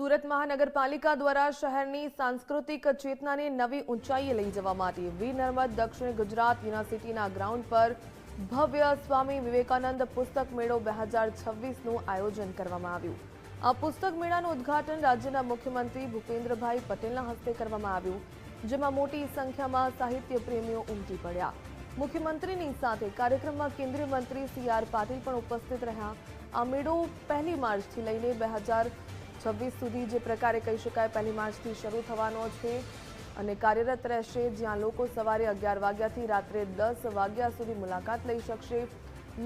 સુરત મહાનગરપાલિકા દ્વારા શહેરની સાંસ્કૃતિક ચેતનાને નવી ઊંચાઈએ લઈ જવા માટે વીર નર્મદ, દક્ષિણ ગુજરાત યુનિવર્સિટીના ગ્રાઉન્ડ પર ભવ્ય સ્વામી વિવેકાનંદ પુસ્તક મેળો બે હજાર છવ્વીસનું આયોજન કરવામાં આવ્યું. આ પુસ્તક મેળાનું ઉદ્ઘાટન રાજ્યના મુખ્યમંત્રી ભૂપેન્દ્રભાઈ પટેલના હસ્તે કરવામાં આવ્યું, જેમાં મોટી સંખ્યામાં સાહિત્ય પ્રેમીઓ ઉમટી પડ્યા. મુખ્યમંત્રીની સાથે કાર્યક્રમમાં કેન્દ્રીય મંત્રી સી આર પાટીલ પણ ઉપસ્થિત રહ્યા. આ મેળો પહેલી માર્ચથી લઈને બે હજાર છવ્વીસ સુધી જે પ્રકારે કહી શકાય પહેલી માર્ચથી શરૂ થવાનો છે અને કાર્યરત રહેશે જ્યાં લોકો સવારે અગિયાર વાગ્યાથી રાત્રે દસ વાગ્યા સુધી મુલાકાત લઈ શકશે.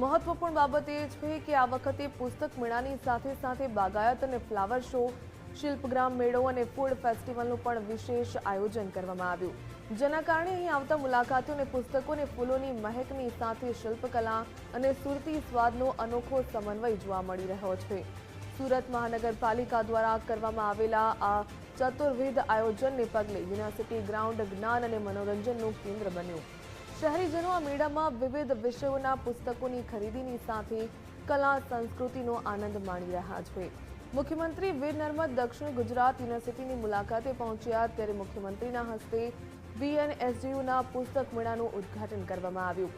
મહત્વપૂર્ણ બાબત એ છે કે આ વખતે પુસ્તક મેળાની સાથે સાથે બાગાયત અને ફ્લાવર શો, શિલ્પગ્રામ મેળો અને ફૂડ ફેસ્ટિવલનું પણ વિશેષ આયોજન કરવામાં આવ્યું. જેના કારણે અહીં આવતા મુલાકાતીઓને પુસ્તકો અને ફૂલોની મહેકની સાથે શિલ્પકલા અને સુરતી સ્વાદનો અનોખો સમન્વય જોવા મળી રહ્યો છે. સુરત મહાનગરપાલિકા દ્વારા કરવામાં આવેલા આ ચતુર્વિધ આયોજનને પગલે યુનિવર્સિટી ગ્રાઉન્ડ જ્ઞાન અને મનોરંજનનું કેન્દ્ર બન્યું. શહેરીજનો આ મેળામાં વિવિધ વિષયોના પુસ્તકોની ખરીદીની સાથે કલા, સંસ્કૃતિનો આનંદ માણી રહ્યા છે. મુખ્યમંત્રી વીર નર્મદ દક્ષિણ ગુજરાત યુનિવર્સિટીની મુલાકાતે પહોંચ્યા ત્યારે મુખ્યમંત્રીના હસ્તે બીએનએસડીયુના પુસ્તક મેળાનું ઉદ્ઘાટન કરવામાં આવ્યું.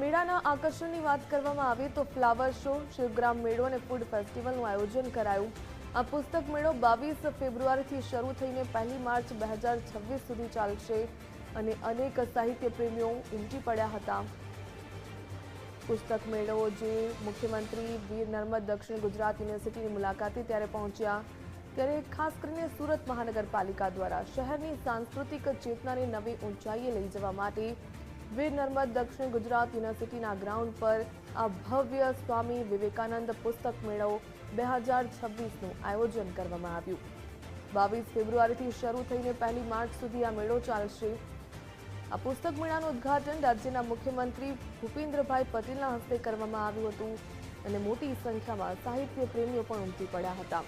મેળાના આકર્ષણની વાત કરવામાં આવે તો ફ્લાવર શો, શિવગ્રામ મેળો અને ફૂડ ફેસ્ટિવલનું આયોજન કરાયું. આ પુસ્તક મેળો બાવીસ ફેબ્રુઆરીથી શરૂ થઈને પહેલી માર્ચ બે હજાર છવ્વીસ સુધી ચાલશે અને અનેક સાહિત્ય પ્રેમીઓ ઉમટી પડ્યા હતા. પુસ્તક મેળો જે મુખ્યમંત્રી વીર નર્મદ દક્ષિણ ગુજરાત યુનિવર્સિટીની મુલાકાતે ત્યારે પહોંચ્યા. ત્યારે ખાસ કરીને સુરત મહાનગરપાલિકા દ્વારા શહેરની સાંસ્કૃતિક ચેતનાને નવી ઊંચાઈએ લઈ જવા માટે વીર નર્મદ દક્ષિણ ગુજરાત યુનિવર્સિટીના ગ્રાઉન્ડ પર આ ભવ્ય સ્વામી વિવેકાનંદ પુસ્તક મેળો બે હજાર છવ્વીસનું આયોજન કરવામાં આવ્યું. બાવીસ ફેબ્રુઆરીથી શરૂ થઈને પહેલી માર્ચ સુધી આ મેળો ચાલશે. આ પુસ્તક મેળાનું ઉદ્ઘાટન રાજ્યના મુખ્યમંત્રી ભૂપેન્દ્રભાઈ પટેલના હસ્તે કરવામાં આવ્યું હતું અને મોટી સંખ્યામાં સાહિત્ય પ્રેમીઓ પણ ઉમટી પડ્યા હતા.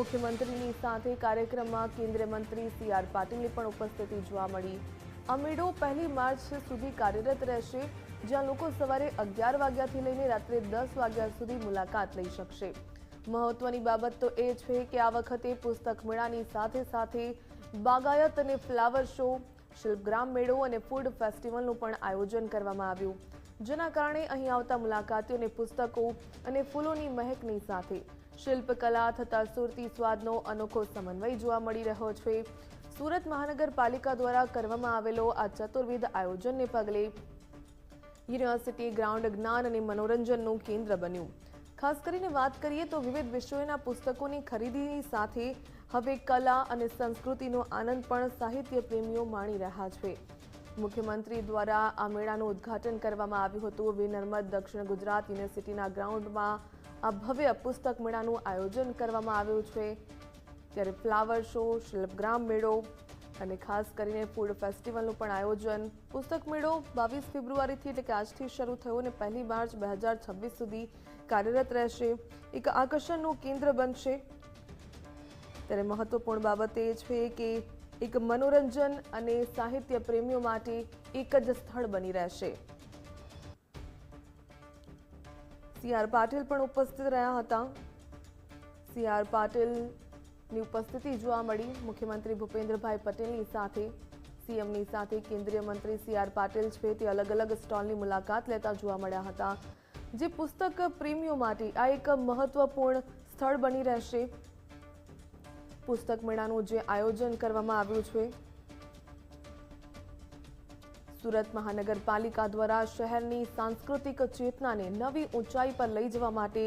મુખ્યમંત્રીની સાથે કાર્યક્રમમાં કેન્દ્રીય મંત્રી સી આર પાટીલની પણ ઉપસ્થિતિ જોવા મળી. મેળો પહેલી માર્ચ સુધી કાર્યરત રહેશે, જ્યાં લોકો સવારે અગિયાર વાગ્યાથી લઈને રાત્રે દસ વાગ્યા સુધી મુલાકાત લઈ શકશે. મહત્વની બાબત તો એ છે કે આ વખતે પુસ્તક મેળાની સાથે સાથે બાગાયત અને ફ્લાવર શો, શિલ્પગ્રામ મેળો અને ફૂડ ફેસ્ટિવલનું પણ આયોજન કરવામાં આવ્યું. જેના કારણે અહીં આવતા મુલાકાતીઓને પુસ્તકો અને ફૂલોની મહેકની સાથે શિલ્પકલા થતા સુરતી સ્વાદનો અનોખો સમન્વય જોવા મળી રહ્યો છે. સુરત મહાનગરપાલિકા દ્વારા કરવામાં આવેલો આ ચતુર્વિધ આયોજનને પગલે યુનિવર્સિટી ગ્રાઉન્ડ જ્ઞાન અને મનોરંજનનું કેન્દ્ર બન્યું. ખાસ કરીને વાત કરીએ તો વિવિધ વિષયોના પુસ્તકોની ખરીદીની સાથે હવે કલા અને સંસ્કૃતિનો આનંદ પણ સાહિત્ય પ્રેમીઓ માણી રહ્યા છે. મુખ્યમંત્રી દ્વારા આ મેળાનું ઉદ્ઘાટન કરવામાં આવ્યું હતું. વિનર્મદ નર્મદ દક્ષિણ ગુજરાત યુનિવર્સિટીના ગ્રાઉન્ડમાં આ ભવ્ય પુસ્તક મેળાનું આયોજન કરવામાં આવ્યું છે. ત્યારે ફ્લાવર શો, શિલ્પગ્રામ મેળો અને ખાસ કરીને ફૂડ ફેસ્ટિવલનું પણ આયોજન. પુસ્તક મેળો બાવીસ ફેબ્રુઆરીથી એટલે કે આજથી શરૂ થયો અને પહેલી માર્ચ બે હજાર છવ્વીસ સુધી કાર્યરત રહેશે. એક આકર્ષણનું કેન્દ્ર બનશે. ત્યારે મહત્વપૂર્ણ બાબત એ છે કે એક મનોરંજન અને સાહિત્ય પ્રેમીઓ માટે એક જ સ્થળ બની રહેશે. સી આર પાટીલ પણ ઉપસ્થિત રહ્યા હતા. સી આર પાટીલની ઉપસ્થિતિ જોવા મળી. મુખ્યમંત્રી ભૂપેન્દ્રભાઈ પટેલની સાથે, સીએમની સાથે કેન્દ્રીય મંત્રી સી આર પાટીલ છે. તે અલગ અલગ સ્ટોલની મુલાકાત લેતા જોવા મળ્યા હતા. જે પુસ્તક પ્રેમીઓ માટે આ એક મહત્વપૂર્ણ સ્થળ બની રહેશે. પુસ્તક મેળાનું જે આયોજન કરવામાં આવ્યું છે. સુરત મહાનગરપાલિકા દ્વારા શહેરની સાંસ્કૃતિક ચેતનાને નવી ઊંચાઈ પર લઈ જવા માટે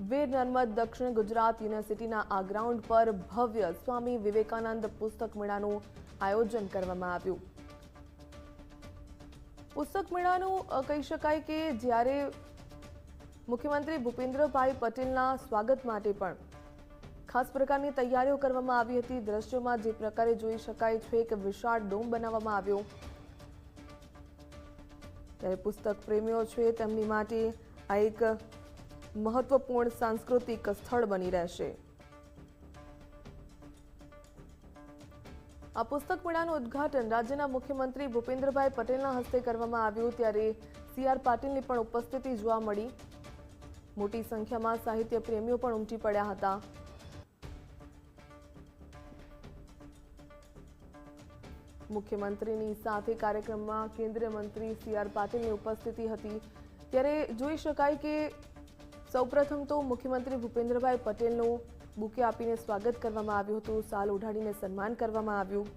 વીર નર્મદ દક્ષિણ ગુજરાત યુનિવર્સિટીના આ ગ્રાઉન્ડ પર ભવ્ય સ્વામી વિવેકાનંદ પુસ્તક મેળાનું આયોજન કરવામાં આવ્યું. પુસ્તક મેળાનું કહી શકાય કે જ્યારે મુખ્યમંત્રી ભૂપેન્દ્રભાઈ પટેલના સ્વાગત માટે પણ ખાસ પ્રકારની તૈયારીઓ કરવામાં આવી હતી. દ્રશ્યોમાં જે પ્રકારે જોઈ શકાય છે, એક વિશાળ ડોમ બનાવવામાં આવ્યો. ત્યારે પુસ્તક પ્રેમીઓ છે, તેમની માટે આ એક મહત્વપૂર્ણ સાંસ્કૃતિક સ્થળ બની રહેશે. આ પુસ્તક મેળાનું ઉદ્ઘાટન રાજ્યના મુખ્યમંત્રી ભૂપેન્દ્રભાઈ પટેલના હસ્તે કરવામાં આવ્યું ત્યારે સીઆર પાટીલની પણ ઉપસ્થિતિ જોવા મળી. મોટી સંખ્યામાં સાહિત્ય પ્રેમીઓ પણ ઉમટી પડ્યા હતા. મુખ્યમંત્રીની સાથે કાર્યક્રમમાં કેન્દ્રીય મંત્રી સીઆર પાટીલની ઉપસ્થિતિ હતી. ત્યારે જોઈ શકાય કે સૌપ્રથમ તો મુખ્યમંત્રી ભૂપેન્દ્રભાઈ પટેલનું બુકે આપીને સ્વાગત કરવામાં આવ્યું હતું. સાલ ઉઢાડીને સન્માન કરવામાં આવ્યું.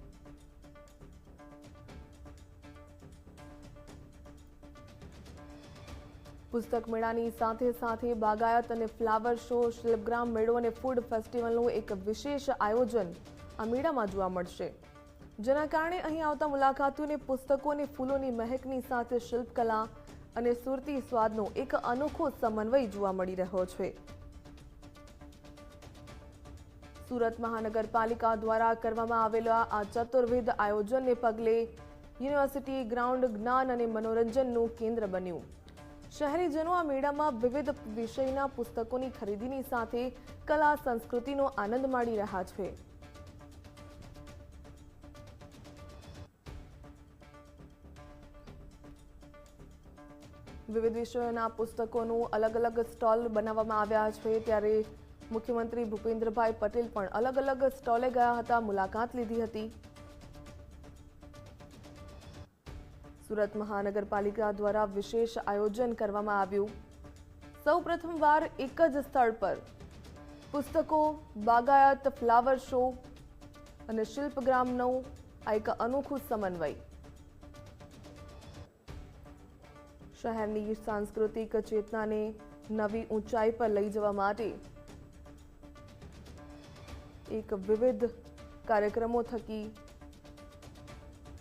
પુસ્તક મેળાની સાથે સાથે બાગાયત અને ફ્લાવર શો, શિલ્પગ્રામ મેળો અને ફૂડ ફેસ્ટિવલનું એક વિશેષ આયોજન આ મેળામાં જોવા મળશે. જેના કારણે અહીં આવતા મુલાકાતીઓને પુસ્તકો અને ફૂલોની મહેકની સાથે શિલ્પકલા અને સુરતી સ્વાદનો એક અનોખો સમન્વય જોવા મળી રહ્યો છે. સુરત મહાનગરપાલિકા દ્વારા કરવામાં આવેલા આ ચતુર્વિધ આયોજનને પગલે યુનિવર્સિટી ગ્રાઉન્ડ જ્ઞાન અને મનોરંજનનું કેન્દ્ર બન્યું. શહેરીજનો આ મેળામાં વિવિધ વિષયના પુસ્તકોની ખરીદીની સાથે કલા સંસ્કૃતિનો આનંદ માણી રહ્યા છે. વિવિધ વિષયોના પુસ્તકોનું અલગ અલગ સ્ટોલ બનાવવામાં આવ્યા છે. ત્યારે મુખ્યમંત્રી ભૂપેન્દ્રભાઈ પટેલ પણ અલગ અલગ સ્ટોલે ગયા હતા, મુલાકાત લીધી હતી. સુરત મહાનગરપાલિકા દ્વારા વિશેષ આયોજન કરવામાં આવ્યું. સૌ પ્રથમવાર એક જ સ્થળ પર પુસ્તકો, બાગાયત, ફ્લાવર શો અને શિલ્પગ્રામનો આ એક અનોખું સમન્વય શહેરની સાંસ્કૃતિક ચેતનાને નવી ઊંચાઈ પર લઈ જવા માટે એક વિવિધ કાર્યક્રમો થકી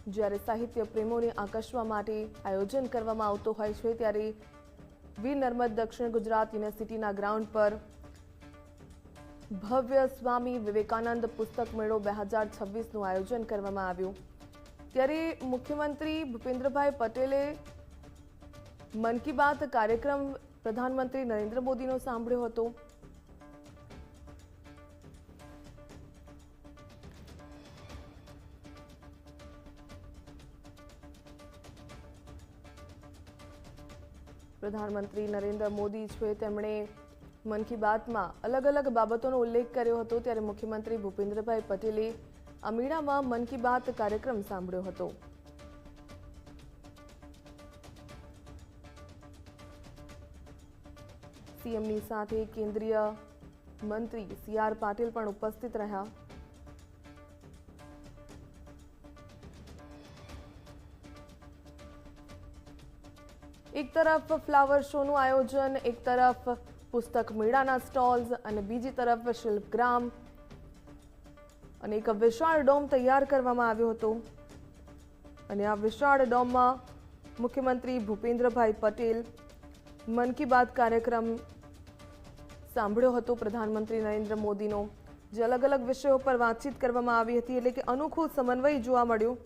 જ્યારે સાહિત્ય પ્રેમોને આકર્ષવા માટે આયોજન કરવામાં આવતો હોય છે, ત્યારે વી નર્મદ દક્ષિણ ગુજરાત યુનિવર્સિટીના ગ્રાઉન્ડ પર ભવ્ય સ્વામી વિવેકાનંદ પુસ્તક મેળો બે હજાર છવ્વીસનું આયોજન કરવામાં આવ્યું. ત્યારે મુખ્યમંત્રી ભૂપેન્દ્રભાઈ પટેલે મન કી બાત કાર્યક્રમ પ્રધાનમંત્રી નરેન્દ્ર મોદીનો સાંભળ્યો હતો. પ્રધાનમંત્રી નરેન્દ્ર મોદી છે, તેમણે મન કી બાતમાં અલગ અલગ બાબતોનો ઉલ્લેખ કર્યો હતો, ત્યારે મુખ્યમંત્રી ભૂપેન્દ્રભાઈ પટેલે અમીણામાં મન કી બાત કાર્યક્રમ સાંભળ્યો હતો. સીએમની સાથે કેન્દ્રીય મંત્રી સી આર પાટીલ પણ ઉપસ્થિત રહ્યા. એક તરફ ફ્લાવર શોનું આયોજન, એક તરફ પુસ્તક મેળાના સ્ટોલ્સ અને બીજી તરફ શિલ્પગ્રામ અને એક વિશાળ ડોમ તૈયાર કરવામાં આવ્યો હતો. અને આ વિશાળ ડોમમાં મુખ્યમંત્રી ભૂપેન્દ્રભાઈ પટેલ મન કી બાત કાર્યક્રમ સાંભળ્યો હતો પ્રધાનમંત્રી નરેન્દ્ર મોદીનો. જે અલગ અલગ વિષયો પર વાતચીત કરવામાં આવી હતી એટલે કે અનોખું સમન્વય જોવા મળ્યું.